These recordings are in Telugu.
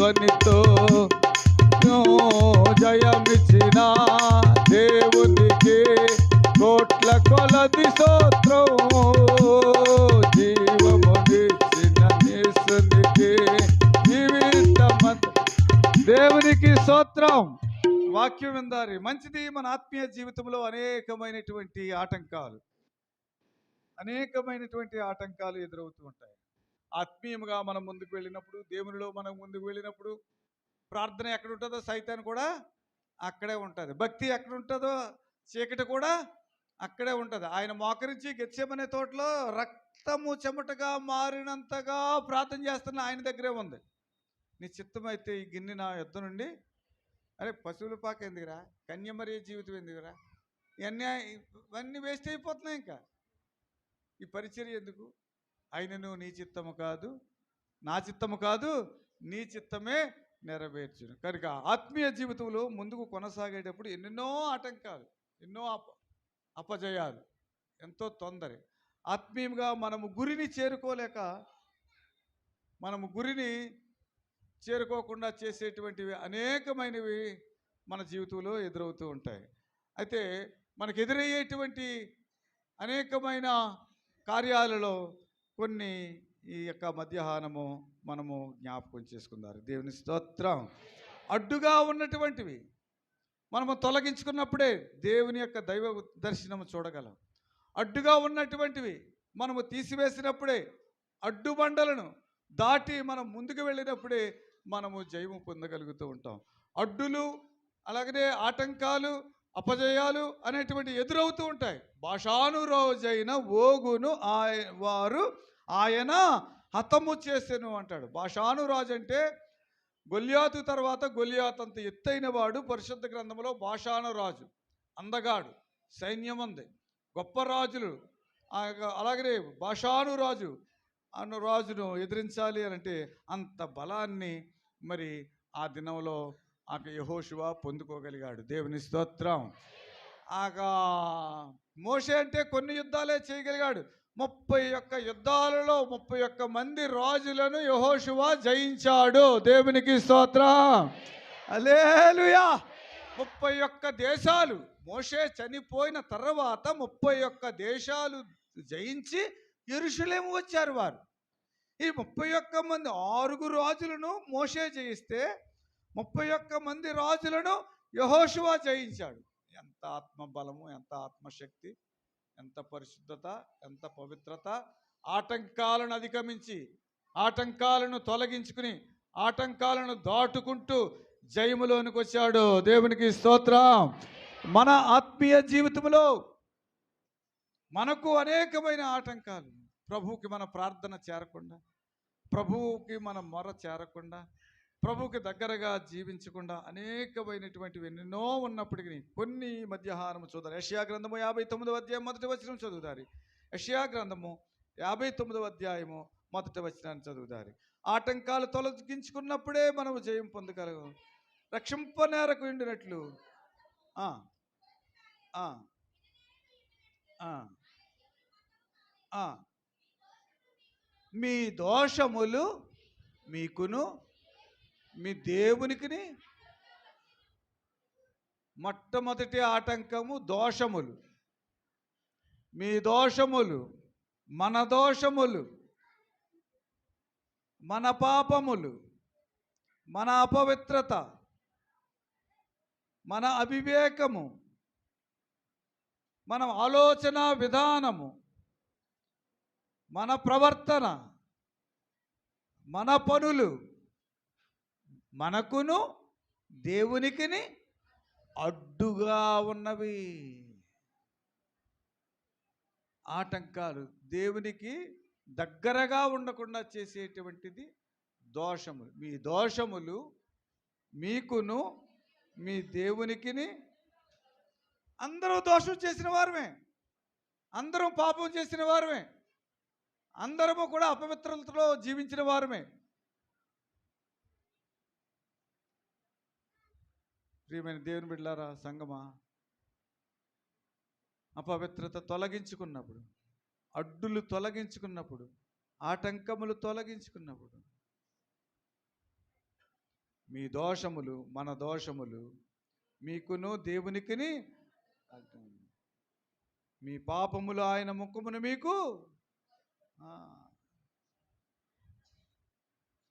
ధ్వనితో జయమిచ్చిన దేవునికి కోట్ల కొలది సోత్రం జీవమునిచ్చిన నిసునికి జీవితమంత. దేవునికి సోత్రం వాక్యం ఎందారి మంచిది మన ఆత్మీయ జీవితంలో అనేకమైనటువంటి ఆటంకాలు. అనేకమైనటువంటి ఆటంకాలు ఎదురవుతూ ఉంటాయి. ఆత్మీయంగా మనం ముందుకు వెళ్ళినప్పుడు దేవునిలో మనం ముందుకు వెళ్ళినప్పుడు ప్రార్థన ఎక్కడ ఉంటుందో సైతాన్ని కూడా అక్కడే ఉంటుంది. భక్తి ఎక్కడ ఉంటుందో చీకటి కూడా అక్కడే ఉంటుంది. ఆయన మోకరించి గెచ్చమనే తోటలో రక్తము చెమటగా మారినంతగా ప్రార్థన చేస్తున్న ఆయన దగ్గరే ఉంది. నీ చిత్తమైతే ఈ గిన్నె నా యుద్ధ నుండి అరే పశువుల పాక ఎందుకురా? కన్యమరీ జీవితం ఎందుకురా? ఇవన్నీ ఇవన్నీ వేస్ట్ అయిపోతున్నాయి ఇంకా. ఈ పరిచర్య ఎందుకు? అయినను నీ చిత్తము కాదు నా చిత్తము కాదు నీ చిత్తమే నెరవేర్చును. కనుక ఆత్మీయ జీవితంలో ముందుకు కొనసాగేటప్పుడు ఎన్నెన్నో ఆటంకాలు ఎన్నో అప అపజయాలు ఎంతో తొందర. ఆత్మీయంగా మనము గురిని చేరుకోలేక మనము గురిని చేరుకోకుండా చేసేటువంటివి అనేకమైనవి మన జీవితంలో ఎదురవుతూ ఉంటాయి. అయితే మనకు ఎదురయ్యేటువంటి అనేకమైన కార్యాలలో కొన్ని ఈ యొక్క మధ్యాహ్నము మనము జ్ఞాపకం చేసుకున్నారు దేవుని స్తోత్రం. అడ్డుగా ఉన్నటువంటివి. మనము తొలగించుకున్నప్పుడే దేవుని యొక్క దైవ దర్శనము చూడగలం. అడ్డుగా ఉన్నటువంటివి మనము తీసివేసినప్పుడే అడ్డుబండలను దాటి మనం ముందుకు వెళ్ళినప్పుడే మనము జయము పొందగలుగుతూ ఉంటాం. అడ్డులు అలాగనే ఆటంకాలు అపజయాలు అనేటువంటి ఎదురవుతూ ఉంటాయి. భాషాను రోజైన ఓగును ఆయ వారు ఆయన హతము చేసెను అంటాడు. భాషాను రాజు అంటే గొల్యాతు తర్వాత గొల్యాత్ అంత ఎత్తైన వాడు పరిశుద్ధ గ్రంథంలో భాషాను రాజు అందగాడు సైన్యం ఉంది. గొప్ప రాజులు. అలాగనే భాషాను రాజు అన్న రాజును ఎదిరించాలి అని అంటే అంత బలాన్ని మరి ఆ దినంలో ఆ యహోశివ పొందుకోగలిగాడు. దేవుని స్తోత్రం. ఆగా మోషే అంటే కొన్ని యుద్ధాలే చేయగలిగాడు. ముప్పై ఒక్క యుద్ధాలలో ముప్పై ఒక్క మంది రాజులను యహోశివ జయించాడు. దేవునికి స్తోత్రం. అలేలుయా ముప్పై ఒక్క దేశాలు. మోషే చనిపోయిన తర్వాత ముప్పై ఒక్క దేశాలు జయించి ఎరుషులేము వచ్చారు వారు. ఈ ముప్పై ఒక్క మంది ఆరుగురు రాజులను మోషే జయిస్తే ముప్పై ఒక్క మంది రాజులను యహోషువ జయించాడు. ఎంత ఆత్మబలము ఎంత ఆత్మశక్తి. ఎంత పరిశుద్ధత ఎంత పవిత్రత ఆటంకాలను అధిగమించి ఆటంకాలను తొలగించుకుని ఆటంకాలను దాటుకుంటూ జయములోనికి వచ్చాడు. దేవునికి స్తోత్రం. మన ఆత్మీయ జీవితంలో మనకు అనేకమైన ఆటంకాలు. ప్రభువుకి మన ప్రార్థన చేరకుండా ప్రభువుకి మన మొర చేరకుండా ప్రభువుకి దగ్గరగా జీవించకుండా అనేకమైనటువంటివి ఎన్నెన్నో ఉన్నప్పటికీ కొన్ని మధ్యాహారం మధ్యాహ్నం చూద్దాం గ్రంథము యాభై తొమ్మిదవ అధ్యాయం మొదటి వచనం చదువుతారు. యషియా గ్రంథము యాభై తొమ్మిదవ అధ్యాయము మొదటి వచనాన్ని చదువుతారు. ఆటంకాలు తొలగించుకున్నప్పుడే మనము జయం పొందగలము. రక్షింపనేరకు ఉండినట్లు. మీ దోషములు మీకును మీ దేవునికిని మొట్టమొదటి ఆటంకము దోషములు. మీ దోషములు మన దోషములు మన పాపములు మన అపవిత్రత మన అవివేకము మన ఆలోచన విధానము మన ప్రవర్తన మన పనులు మనకును దేవునికిని అడ్డుగా ఉన్నవి. ఆటంకాలు దేవునికి దగ్గరగా ఉండకుండా చేసేటువంటిది దోషములు మీ దోషములు మీకును మీ దేవునికిని అందరూ దోషం చేసిన వారమే. అందరూ పాపం చేసిన వారమే. అందరము కూడా అపవిత్రతలో జీవించిన వారమే. ప్రియమైన దేవుని బిడ్డలారా సంగమా? అపవిత్రత తొలగించుకున్నప్పుడు అడ్డులు తొలగించుకున్నప్పుడు ఆటంకములు తొలగించుకున్నప్పుడు మీ దోషములు మన దోషములు మీకును దేవునికిని మీ పాపములు ఆయన ముఖమును మీకు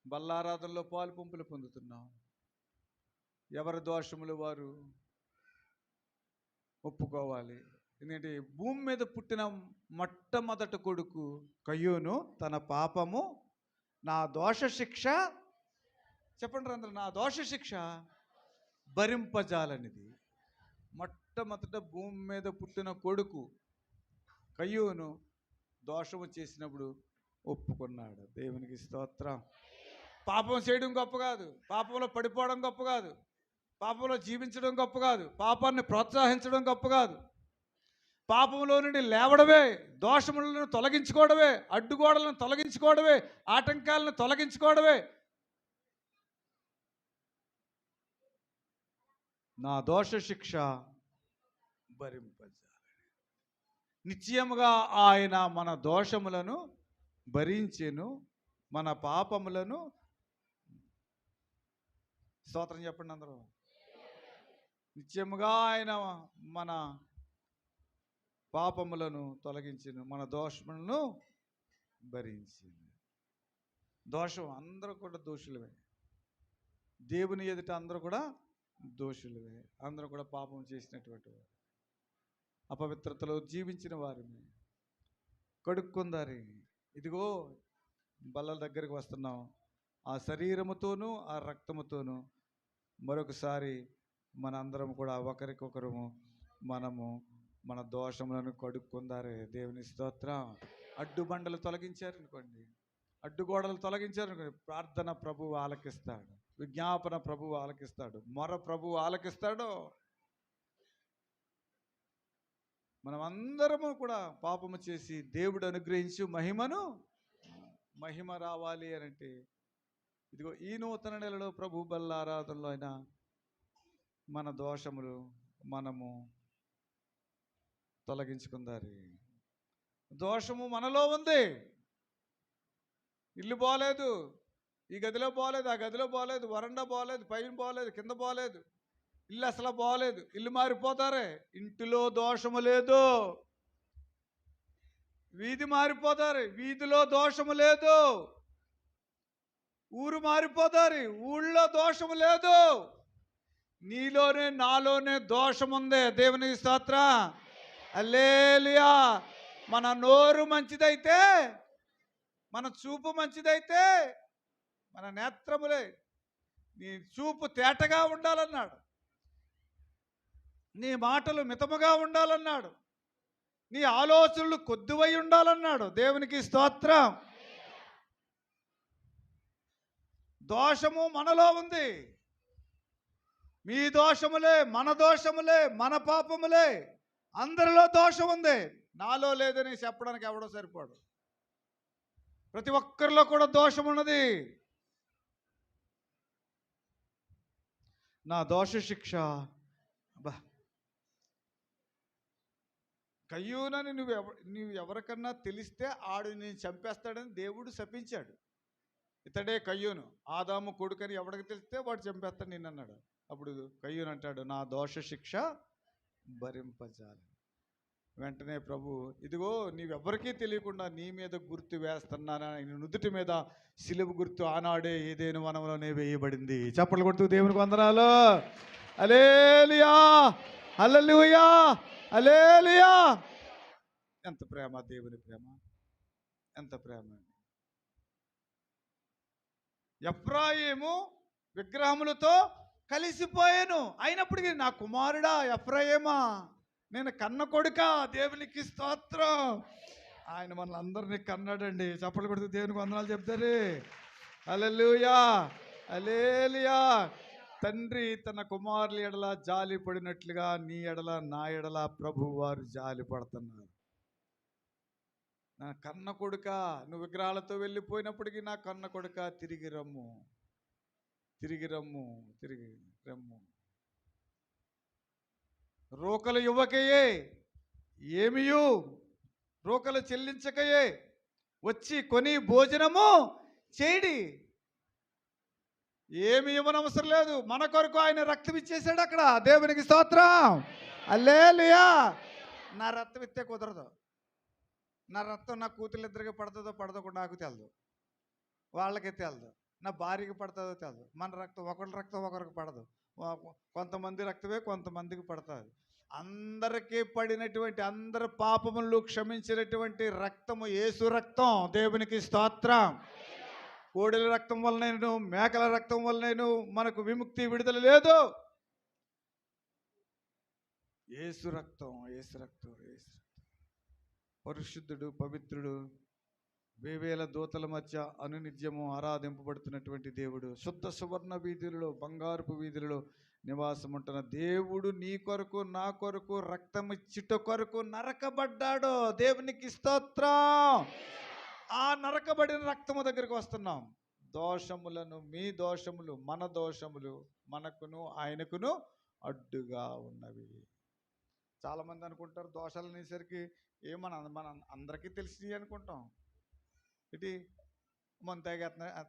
బల్లారాధనలో పాలు పంపులు పొందుతున్నాం. ఎవరి దోషములు వారు ఒప్పుకోవాలి. ఎందుకంటే భూమి మీద పుట్టిన మొట్టమొదటి కొడుకు కయ్యూను తన పాపము నా దోష శిక్ష చెప్పండి అందరూ నా దోష శిక్ష భరింపజాలనిది. మొట్టమొదట భూమి మీద పుట్టిన కొడుకు కయ్యూను దోషము చేసినప్పుడు ఒప్పుకున్నాడు. దేవునికి స్తోత్రం. పాపం చేయడం గొప్ప కాదు. పాపంలో పడిపోవడం గొప్ప కాదు. పాపంలో జీవించడం గొప్ప కాదు. పాపాన్ని ప్రోత్సహించడం గొప్ప కాదు. పాపంలో నుండి లేవడమే దోషములను తొలగించుకోవడమే అడ్డుగోడలను తొలగించుకోవడమే ఆటంకాలను తొలగించుకోవడమే. నా దోష శిక్ష భరింపజాలి నిశ్చయముగా ఆయన మన దోషములను భరించెను మన పాపములను. స్తోత్రం చెప్పండి అందరూ. నిత్యముగా ఆయన మన పాపములను తొలగించిన మన దోషములను భరించింది దోషం అందరూ కూడా దోషులవే దేవుని ఎదుట అందరూ కూడా దోషులవే అందరూ కూడా పాపం చేసినటువంటి వారు. అపవిత్రతలో జీవించిన వారిని కడుక్కుందారి. ఇదిగో బల్లల దగ్గరికి వస్తున్నాం. ఆ శరీరముతోనూ ఆ రక్తముతోనూ మరొకసారి మన అందరం కూడా ఒకరికొకరము మనము మన దోషములను కడుక్కుందారే. దేవుని స్తోత్రం. అడ్డుబండలు తొలగించారు అనుకోండి అడ్డుగోడలు తొలగించారు అనుకోండి ప్రార్థన ప్రభువు ఆలకిస్తాడు. విజ్ఞాపన ప్రభువు ఆలకిస్తాడు. మొర ప్రభువు ఆలకిస్తాడు? మనం అందరము కూడా పాపము చేసి దేవుడు అనుగ్రహించి మహిమను మహిమ రావాలి అని అంటే ఇదిగో ఈ నూతన నెలలో ప్రభు బల్లారాధనలో అయినా మన దోషములు మనము తొలగించుకుందారి. దోషము మనలో ఉంది. ఇల్లు బాగలేదు ఈ గదిలో బాగలేదు ఆ గదిలో బాలేదు వరండా బాగలేదు పైన బాగలేదు కింద బాగలేదు ఇల్లు అసలు బాగలేదు ఇల్లు మారిపోతారే? ఇంటిలో దోషము లేదు. వీధి మారిపోతారు? వీధిలో దోషము లేదు. ఊరు మారిపోతారు? ఊళ్ళో దోషము లేదు. నీలోనే నాలోనే దోషం ఉంది దేవునికి స్తోత్ర. అల్లేలియా మన నోరు మంచిదైతే మన చూపు మంచిదైతే మన నేత్రములే నీ చూపు తేటగా ఉండాలన్నాడు. నీ మాటలు మితముగా ఉండాలన్నాడు. నీ ఆలోచనలు కొద్దివై ఉండాలన్నాడు. దేవునికి స్తోత్రం. దోషము మనలో ఉంది. మీ దోషములే మన దోషములే మన పాపములే. అందరిలో దోషం ఉంది. నాలో లేదని చెప్పడానికి ఎవడో సరిపోడు. ప్రతి ఒక్కరిలో కూడా దోషం ఉన్నది. నా దోష శిక్ష. అబ్బా. కయ్యూనని నువ్వు ఎవ నువ్వు ఎవరికన్నా తెలిస్తే ఆడు నేను చంపేస్తాడని దేవుడు శపించాడు. ఇతడే కయ్యూను. ఆదాము కొడుకని ఎవడికి తెలిస్తే వాడు చంపేస్తాడు నిన్ను అన్నాడు అప్పుడు కయ్యూను అంటాడు నా దోష శిక్ష భరింపజాలి వెంటనే ప్రభు ఇదిగో నీవెవ్వరికీ తెలియకుండా నీ మీద గుర్తు వేస్తున్నాను? నేను నుదుటి మీద సిలువు గుర్తు ఆనాడే ఏదేను వనంలోనే వేయబడింది. చప్పట్లు కొడుతూ దేవునికి వందనాలు. అలేలియా అల్లలుయా అలేలియా ఎంత ప్రేమ దేవుని ప్రేమ. ఎంత ప్రేమ. ఎఫ్రాయిము విగ్రహములతో కలిసిపోయాను. అయినప్పటికీ నా కుమారుడా ఎఫ్రాయేమా నేను కన్న కొడుక దేవునికి స్తోత్రం. ఆయన మనల్ని అందరినీ కన్నాడండి. చప్పలు కొడుతూ దేవునికి వందనాలు చెప్తారు. అలెలుయా అలేలియా తండ్రి తన కుమారుల ఎడల జాలి పడినట్లుగా నీ ఎడల నా ఎడల ప్రభు వారు జాలి పడుతున్నారు నా కన్న కొడుక నువ్వు విగ్రహాలతో వెళ్ళిపోయినప్పటికీ నా కన్న కొడుక తిరిగి రమ్ము. తిరిగి రమ్ము తిరిగి రమ్ము. రోకలు ఇవ్వకయే ఏమియు? రోకలు చెల్లించకయే. వచ్చి కొని భోజనము చేయడి. ఏమి ఇవ్వనవసరం లేదు. మన కొరకు ఆయన రక్తం ఇచ్చేసాడు అక్కడ. దేవునికి స్తోత్రం. అల్లేలుయా నా రక్తం ఇస్తే కుదరదు. నా రక్తం నా కూతుళ్ళిద్దరికి ఇద్దరికి పడుతుందో పడదో కూడా నాకు తెలదు. వాళ్ళకి తెలదు. నా భార్యకి పడుతుందో తెలదు. మన రక్తం ఒకరి రక్తం ఒకరికి పడదు. కొంతమంది రక్తమే కొంతమందికి పడుతుంది. అందరికీ పడినటువంటి అందరి పాపములు క్షమించినటువంటి రక్తము యేసు రక్తం. దేవునికి స్తోత్రం. కోడెల రక్తం వలనైనను మేకల రక్తం వలనైను మనకు విముక్తి విడుదల లేదు. ఏసు రక్తం ఏసు రక్తం ఏసు రక్తం పరిశుద్ధుడు పవిత్రుడు వేవేల దూతల మధ్య అనునిత్యము ఆరాధింపబడుతున్నటువంటి దేవుడు. శుద్ధ సువర్ణ వీధులలో బంగారుపు వీధులలో నివాసం ఉంటున్న దేవుడు నీ కొరకు నా కొరకు రక్తం చిట కొరకు నరకబడ్డాడో దేవునికి స్తోత్రం. ఆ నరకబడిన రక్తము దగ్గరికి వస్తున్నాం. దోషములను మీ దోషములు మన దోషములు మనకును ఆయనకును అడ్డుగా ఉన్నవి. చాలామంది అనుకుంటారు దోషాలు అనేసరికి ఏమన మన అందరికీ తెలిసి అనుకుంటాం. ఇటు మందు తాగేస్తున్నా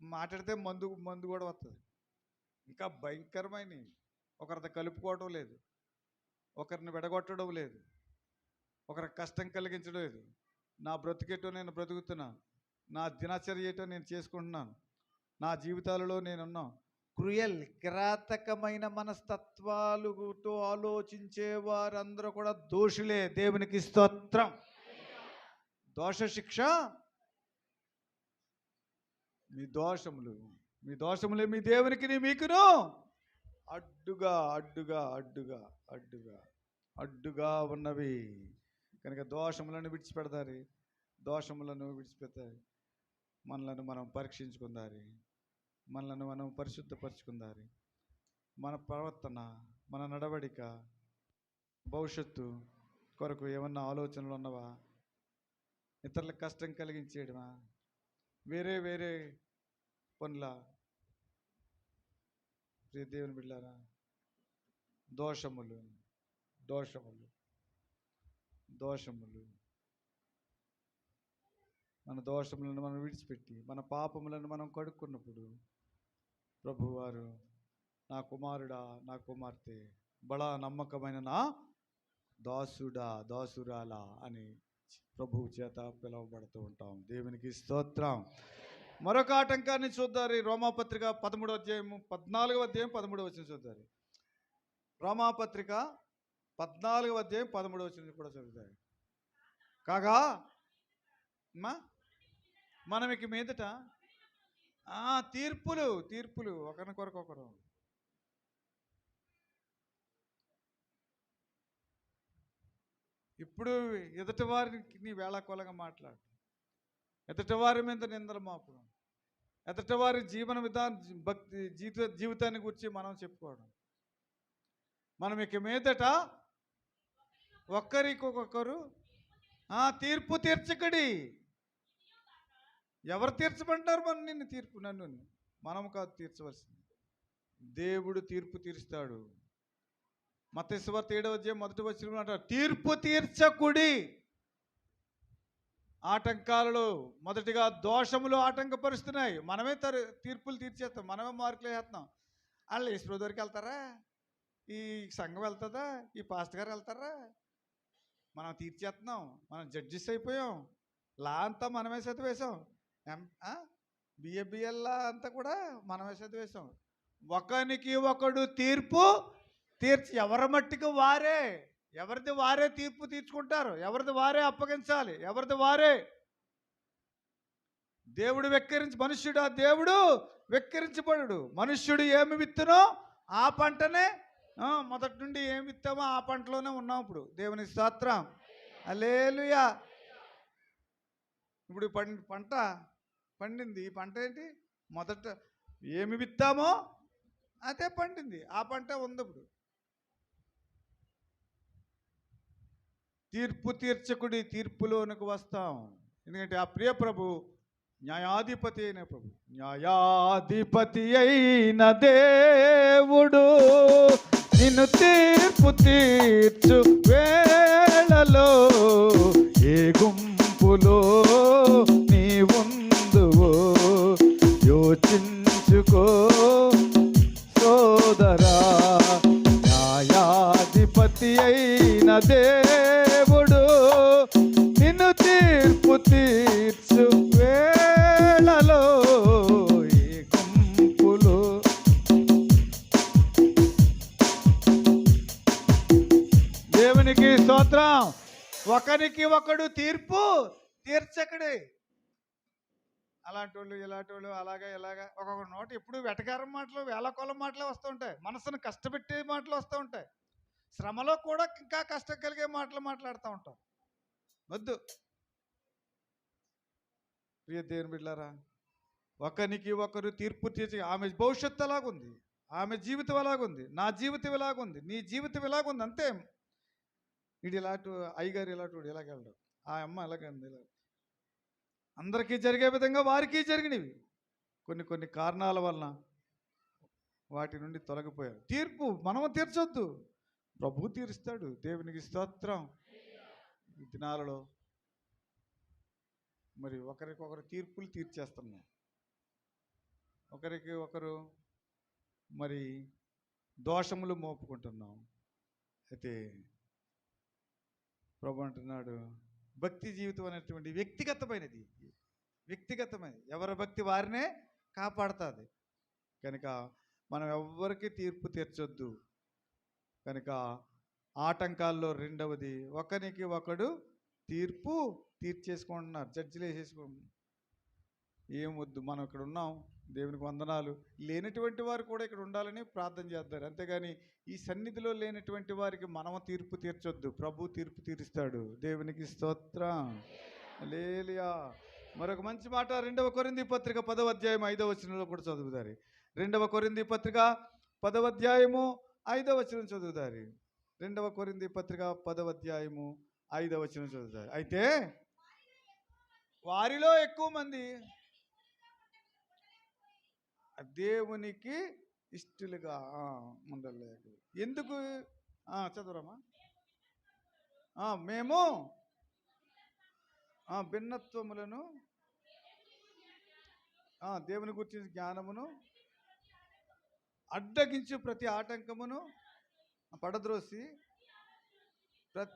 మాట్లాడితే మందు మందు కూడా వస్తుంది ఇంకా భయంకరమైన ఒకరితో కలుపుకోవడం లేదు. ఒకరిని విడగొట్టడం లేదు. ఒకరికి కష్టం కలిగించడం లేదు. నా బ్రతికేటో నేను బ్రతుకుతున్నాను. నా దినచర్య ఏటో నేను చేసుకుంటున్నాను. నా జీవితాలలో నేనున్నాను. క్రుయల్ కిరాతకమైన మనస్తత్వాలుతో ఆలోచించే వారందరూ కూడా దోషులే. దేవునికి స్తోత్రం. దోష శిక్ష మీ దోషములు. మీ దోషములే మీ దేవునికి మీకును. అడ్డుగా అడ్డుగా అడ్డుగా అడ్డుగా అడ్డుగా ఉన్నవి. కనుక దోషములను విడిచిపెడతారు. దోషములను విడిచిపెడతారు. మనలను మనం పరీక్షించుకుందారి. మనల్ని మనం పరిశుద్ధపరచుకుందారి. మన ప్రవర్తన మన నడవడిక భవిష్యత్తు కొరకు ఏమన్నా ఆలోచనలు ఉన్నవా? ఇతరులకు కష్టం కలిగించేయడమా? వేరే వేరే పనుల. ప్రియ దేవుని బిడ్డారా దోషములు దోషములు దోషములు. మన దోషములను మనం విడిచిపెట్టి మన పాపములను మనం కడుక్కున్నప్పుడు ప్రభువారు నా కుమారుడా నా కుమార్తె బడా నమ్మకమైన నా దాసుడా దాసురాలా అని ప్రభువు చేత పిలువబడుతూ ఉంటాం. దేవునికి స్తోత్రం. మరొక ఆటంకాన్ని చూద్దారు రోమాపత్రిక పదమూడవ అధ్యాయం పద్నాలుగవ అధ్యాయం పదమూడవ వచ్చిన చూద్దారు రోమాపత్రిక పద్నాలుగవ అధ్యాయం పదమూడవ వచ్చిన కూడా చదువుతారు కాగా మా మనం ఇక మీదట తీర్పులు తీర్పులు ఒకరికొరకు ఒకరు ఇప్పుడు ఎదుటి వారికి నీ వేళాకోళంగా మాట్లాడు. ఎదుటి వారి మీద నిందలు మాపడం. ఎదుటి వారి జీవన విధానం భక్తి జీవిత జీవితాన్ని గురించి మనం చెప్పుకోవడం. మనం ఇక మీదట ఒక్కరికొకరు తీర్పు తీర్చకడి. ఎవరు తీర్చమంటారు మన నిన్ను తీర్పు? నన్ను మనం కాదు తీర్చవలసింది. దేవుడు తీర్పు తీరుస్తాడు. మతేశ్వర్ ఏడవ అధ్యాయం మొదటి వచ్చిన అంటారు తీర్పు తీర్చకుడి. ఆటంకాలలో మొదటిగా దోషములు ఆటంకపరుస్తున్నాయి. మనమే తరు తీర్పులు తీర్చేస్తాం. మనమే మార్కులు వేస్తున్నాం వాళ్ళు ఈశ్వరు దగ్గరికి వెళ్తారా? ఈ సంఘం వెళ్తుందా? ఈ పాస్ట్ గారు వెళ్తారా? మనం తీర్చేస్తున్నాం. మనం జడ్జెస్ అయిపోయాం. లా అంతా మనమే చదివేశాం ఎం బిఏబిఎల్ అంతా కూడా మనమే చదివేశాం. ఒకనికి ఒకడు తీర్పు తీర్చి ఎవరి మట్టికి వారే? ఎవరిది వారే తీర్పు తీర్చుకుంటారు? ఎవరిది వారే అప్పగించాలి? ఎవరిది వారే? దేవుడు వెక్కిరించి మనుష్యుడు ఆ దేవుడు వెక్కిరించబడు మనుష్యుడు ఏమి విత్తునో ఆ పంటనే మొదటి నుండి ఏమి విత్తామో ఆ పంటలోనే ఉన్నాం ఇప్పుడు. దేవుని స్తోత్రం. అలేలుయా ఇప్పుడు పంట పండింది. ఈ పంట ఏంటి? మొదట ఏమి విత్తామో అదే పండింది. ఆ పంట ఉంది ఇప్పుడు. తీర్పు తీర్చకుడి తీర్పులోనికి వస్తాం. ఎందుకంటే ఆ ప్రియ ప్రభు న్యాయాధిపతి అయిన ప్రభు. న్యాయాధిపతి అయిన దేవుడు నిన్ను తీర్పు తీర్చు వేళలో ఏ గుంపులో యోచించుకో సోదరా. న్యాయాధిపతి అయిన దేవుడు నిన్ను తీర్పు తీర్చు వేళలో గుంపులు. దేవునికి స్తోత్రం. ఒకరికి ఒకడు తీర్పు తీర్చకడే. అలాంటి వాళ్ళు ఇలాంటి వాళ్ళు అలాగా ఇలాగా. ఒక్కొక్క నోట ఎప్పుడు వెటకారం మాటలు వేలకోలం మాటలు వస్తూ ఉంటాయి. మనసును కష్టపెట్టే మాటలు వస్తూ ఉంటాయి. శ్రమలో కూడా ఇంకా కష్టం కలిగే మాటలు మాట్లాడుతూ ఉంటాం. వద్దు. ప్రియ దేవుని బిడ్డారా ఒకరికి ఒకరు తీర్పు తీర్చి ఆమె భవిష్యత్తు ఎలాగుంది? ఆమె జీవితం ఎలాగుంది? నా జీవితం ఎలాగుంది? నీ జీవితం ఎలాగుంది? అంతే. ఇది ఇలాంటి అయ్యగారు ఇలాంటి ఇలాగెళ్ళడు ఆ అమ్మ ఎలాగంది ఇలా అందరికీ జరిగే విధంగా వారికి జరిగినవి. కొన్ని కొన్ని కారణాల వలన వాటి నుండి తొలగిపోయారు. తీర్పు మనము తీర్చొద్దు. ప్రభు తీరుస్తాడు. దేవునికి స్తోత్రం. ఈ దినాలలో మరి ఒకరికొకరు తీర్పులు తీర్చేస్తున్నాం ఒకరికి ఒకరు మరి దోషములు మోపుకుంటున్నాం. అయితే ప్రభు అంటున్నాడు భక్తి జీవితం అనేటువంటి వ్యక్తిగతమైనది. వ్యక్తిగతమైనది. ఎవరి భక్తి వారినే కాపాడుతుంది. కనుక మనం ఎవ్వరికి తీర్పు తీర్చొద్దు. కనుక ఆటంకాల్లో రెండవది ఒకరికి ఒకడు తీర్పు తీర్చేసుకుంటున్నారు జడ్జిలు వేసేసుకుంటున్నారు ఏం వద్దు మనం ఇక్కడ ఉన్నాం. దేవునికి వందనాలు. లేనటువంటి వారు కూడా ఇక్కడ ఉండాలని ప్రార్థన చేస్తారు. అంతేగాని ఈ సన్నిధిలో లేనటువంటి వారికి మనము తీర్పు తీర్చొద్దు. ప్రభు తీర్పు తీరుస్తాడు. దేవునికి స్తోత్రం. లేలియా మరొక మంచి మాట రెండవ కొరింది పత్రిక పదవ అధ్యాయం ఐదవ వచనంలో కూడా చదువుతారు రెండవ కొరింది పత్రిక పదవ అధ్యాయము ఐదవ వచనం చదువుతారు రెండవ కొరింది పత్రిక పదవ అధ్యాయము ఐదవ వచనం చదువుతారు అయితే వారిలో ఎక్కువ మంది దేవునికి ఇష్టలుగా ఉండలేదు ఎందుకు? చదవరమ్మా చదువురామా. మేము భిన్నత్వములను దేవుని గురించి జ్ఞానమును అడ్డగించు ప్రతి ఆటంకమును పడద్రోసి ప్ర-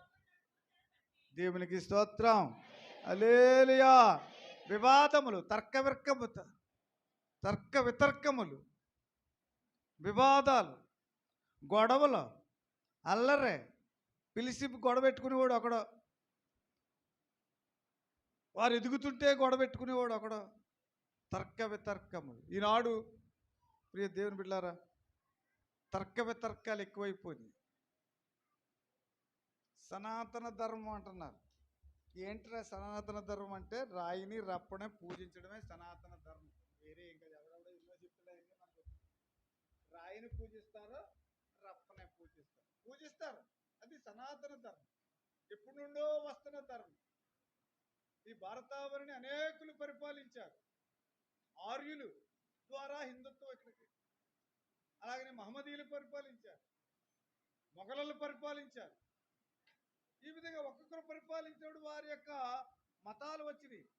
దేవునికి స్తోత్రం. అలేలియా వివాదములు తర్క విర్కము తర్క వితర్కములు వివాదాలు గొడవలు అల్లరే పిలిచి గొడవ పెట్టుకునేవాడు ఒకడు. వారు ఎదుగుతుంటే గొడవ పెట్టుకునేవాడు ఒకడు. తర్క వితర్కములు. ఈనాడు ప్రియ దేవుని బిడ్డారా తర్క వితర్కాలు ఎక్కువైపోయినాయి. సనాతన ధర్మం అంటున్నారు. ఏంట్రా సనాతన ధర్మం అంటే? రాయిని రప్పనే పూజించడమే సనాతన ధర్మం. వేరే ఇంకా ఎవరెవడో ఎన్నో చెప్తాడో మనకు రాయిని పూజిస్తారో? రప్పనే పూజిస్తారు. పూజిస్తారు. అది సనాతన ధర్మం. ఎప్పటి నుండో వస్తున్న ధర్మం. ఈ భారతావరిని అనేకులు పరిపాలించారు. ఆర్యులు ద్వారా హిందుత్వం ఇక్కడికి. అలాగనే మహమ్మదీయులు పరిపాలించారు. మొఘలలు పరిపాలించారు. ఈ విధంగా ఒక్కొక్కరు పరిపాలించినప్పుడు వారి యొక్క మతాలు వచ్చినాయి.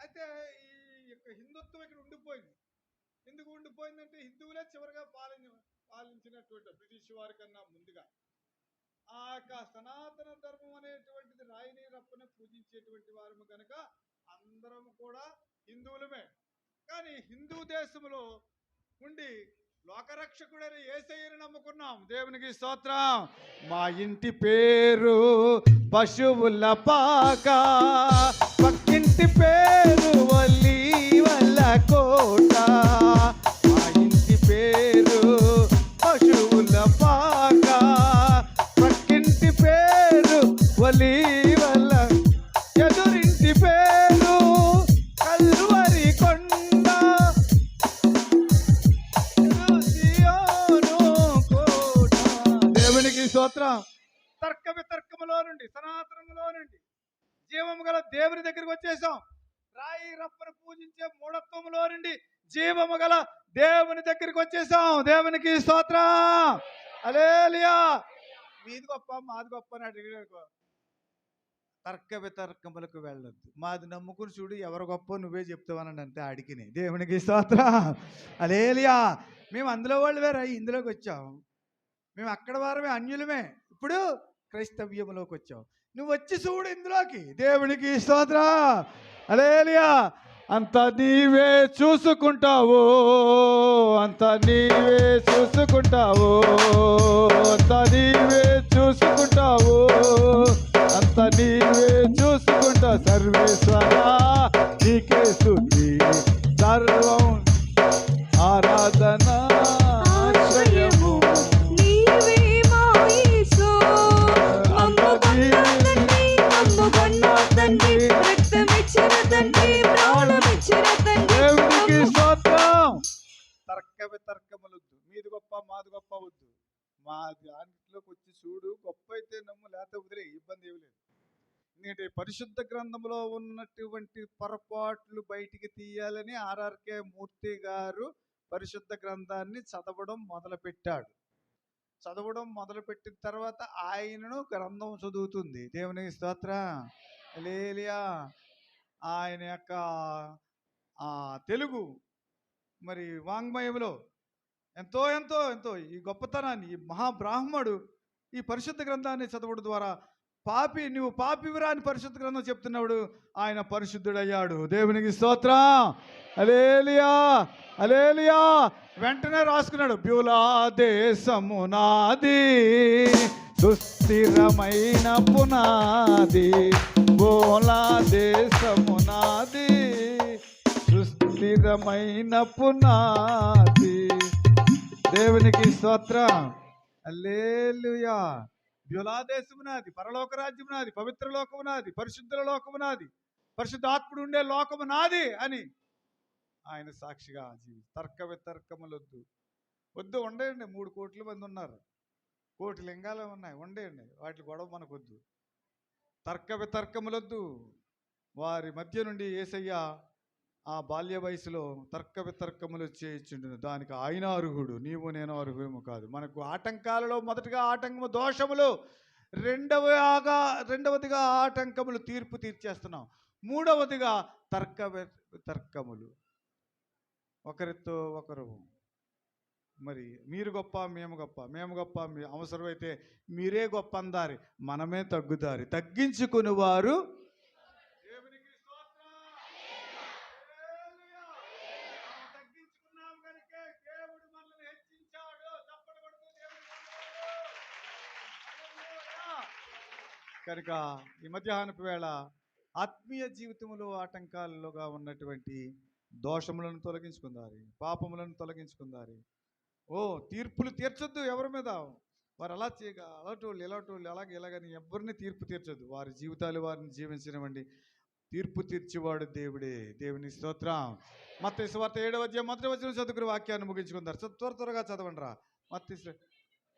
అయితే ఈ యొక్క హిందుత్వం ఇక్కడ ఉండిపోయింది. ఎందుకు ఉండిపోయిందంటే హిందువులే చివరిగా పాలించిన పాలించినటువంటి బ్రిటిష్ వారి కన్నా ముందుగా ఆ యొక్క సనాతన ధర్మం అనేటువంటిది రాయిని రప్పని పూజించేటువంటి వారము కనుక అందరం కూడా హిందువులమే. కానీ హిందూ దేశంలో ఉండి లోకరక్షకుడని ఏసయ్యని నమ్ముకున్నాం. దేవునికి స్తోత్రం. మా ఇంటి పేరు పశువుల పాక. పక్కింటి పేరు వల్లి కోట మా ఇంటి పేరు పశువుల పాక. పక్కింటి పేరు వలి వల్ల ఎదురింటి పేరు కల్వరి కొండ. సియోను కోట. దేవునికి స్తోత్రం. తర్క వితర్కములో నుండి సనాతనములో నుండి జీవము గల దేవుని దగ్గరికి వచ్చేసాం రాయి రప్పను పూజించే మూఢత్వంలో నుండి జీవము గల దేవుని దగ్గరికి వచ్చేసాం. దేవునికి స్తోత్రం. అలేలియా మీది గొప్ప మాది గొప్ప అని అడిగాడు తర్క వితర్కములకు వెళ్ళొద్దు. మాది నమ్ముకుని చూడు ఎవరు గొప్ప నువ్వే చెప్తావనండి అంతే అడిగిని. దేవునికి స్తోత్ర. అలేలియా మేము అందులో వాళ్ళు వేరే ఇందులోకి వచ్చాం. మేము అక్కడ వారమే అన్యులమే. ఇప్పుడు క్రైస్తవ్యంలోకి వచ్చాం. నువ్వు వచ్చి చూడు ఇందులోకి. దేవునికి స్తోత్ర. అలేలియా! అంత నీవే చూసుకుంటావు. అంత నీవే చూసుకుంటావు. అంత నీవే చూసుకుంటావు. అంత నీవే చూసుకుంటావు సర్వేశ్వరా. గ్రంథంలో ఉన్నటువంటి పొరపాట్లు బయటికి తీయాలని ఆర్ఆర్కే మూర్తి గారు పరిశుద్ధ గ్రంథాన్ని చదవడం మొదలుపెట్టాడు. చదవడం మొదలుపెట్టిన తర్వాత ఆయనను గ్రంథం చదువుతుంది. దేవుని స్తోత్ర. లేలియా ఆయన యొక్క తెలుగు మరి వాంగ్మయంలో ఎంతో ఎంతో ఎంతో ఈ గొప్పతనాన్ని ఈ మహాబ్రాహ్మడు ఈ పరిశుద్ధ గ్రంథాన్ని చదవడం ద్వారా పాపి నువ్వు పాపివిరా అని పరిశుద్ధ గ్రంథం చెప్తున్నాడు ఆయన పరిశుద్ధుడయ్యాడు. దేవునికి స్తోత్రం. అలేలియా అలేలియా వెంటనే రాసుకున్నాడు బ్యూలా దేశము నాది సుస్థిరమైన పునాది. బోలా దేశము నాది సుస్థిరమైన పునాది. దేవునికి స్తోత్రం. అలేలుయా ద్యులాదేశము నాది పరలోక రాజ్యము నాది పవిత్ర లోకము నాది పరిశుద్ధుల లోకము నాది పరిశుద్ధాత్ముడు ఉండే లోకము నాది అని ఆయన సాక్షిగా జీవి తర్క వితర్కములొద్దు. వద్దు ఉండేయండి మూడు కోట్ల మంది ఉన్నారు కోటి లింగాలు ఉన్నాయి. ఉండేయండి వాటి గొడవ మనకొద్దు. తర్క వితర్కములొద్దు. వారి మధ్య నుండి ఏసయ్య ఆ బాల్య వయసులో తర్క వితర్కములు చేయించుండును. దానికి ఆయన అర్హుడు నీవు నేను అర్హుము కాదు. మనకు ఆటంకాలలో మొదటగా ఆటంకము దోషములు రెండవగా రెండవదిగా ఆటంకములు తీర్పు తీర్చేస్తున్నాం. మూడవదిగా తర్క వి- వితర్కములు. ఒకరితో ఒకరు మరి మీరు గొప్ప మేము గొప్ప. మేము గొప్ప మీ అవసరమైతే మీరే గొప్ప అందారి మనమే తగ్గుదారి. తగ్గించుకుని వారు దేవునికి స్తోత్రం. హల్లెలూయా. మనం తగ్గించుకున్నాం కనుకే దేవుడు మనల్ని హెచ్చించాడు. చప్పట్లు కొడుతూ దేవునికి వందనాలు. హల్లెలూయా. కనుక ఈ మధ్యాహ్నపు వేళ ఆత్మీయ జీవితంలో ఆటంకాలుగా ఉన్నటువంటి దోషములను తొలగించుకుందారి పాపములను తొలగించుకుందారి. ఓ తీర్పులు తీర్చొద్దు ఎవరి మీద? వారు అలా చేయగ అలాంటి వాళ్ళు అలాగే ఇలాగని ఎవరిని తీర్పు తీర్చొద్దు? వారి జీవితాలు వారిని జీవించనివ్వండి తీర్పు తీర్చేవాడు దేవుడే. దేవుని స్తోత్రం. మత్త వార్త ఏడవ అధ్యాయం మొదటి వచ్చిన చదువుకుని వాక్యాన్ని ముగించుకుందారు. త్వర త్వరగా చదవండి రా మత్త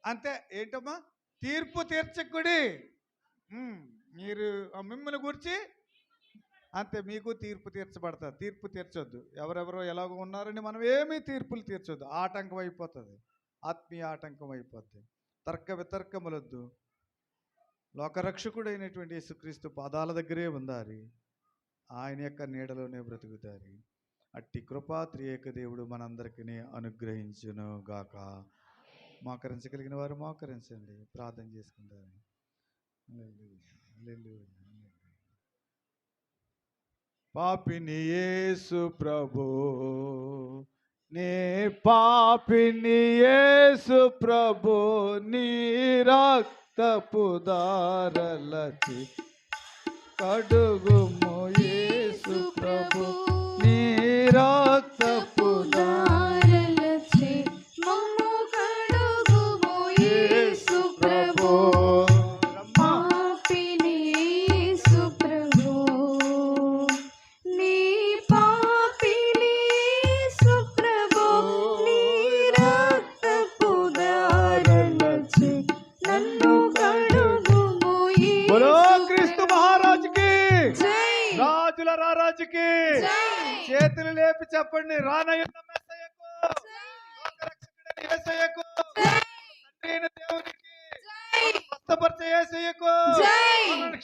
అంతే ఏంటమ్మా? తీర్పు తీర్చకుడి. మీరు ఆ మిమ్మల్ని గురించి అంతే మీకు తీర్పు తీర్చబడతారు తీర్పు తీర్చొద్దు. ఎవరెవరో ఎలాగో ఉన్నారని మనం ఏమీ తీర్పులు తీర్చొద్దు. ఆటంకం అయిపోతుంది. ఆత్మీయ ఆటంకం అయిపోతుంది తర్క వితర్కములొద్దు. లోకరక్షకుడైనటువంటి యేసుక్రీస్తు పాదాల దగ్గరే ఉందారి. ఆయన యొక్క నీడలోనే బ్రతుకుతారు. అట్టి కృపా త్రియేక దేవుడు మనందరికీ అనుగ్రహించును గాక మోకరించగలిగిన వారు మోకరించండి. ప్రార్థన చేసుకుంటారు పాపిని యేసు ప్రభు నే పాపిని యేసు ప్రభు నీ రక్తపు దారలచి కడుగుము యేసు ప్రభు నీ రక్తపు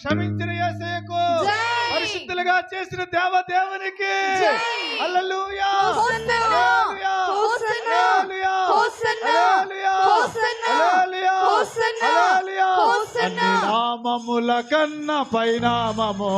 క్షమించిన యేసయ్యకు. పరిశుద్ధులుగా చేసిన దేవ దేవునికి. హల్లెలూయా! నామముల కన్న పైనామము.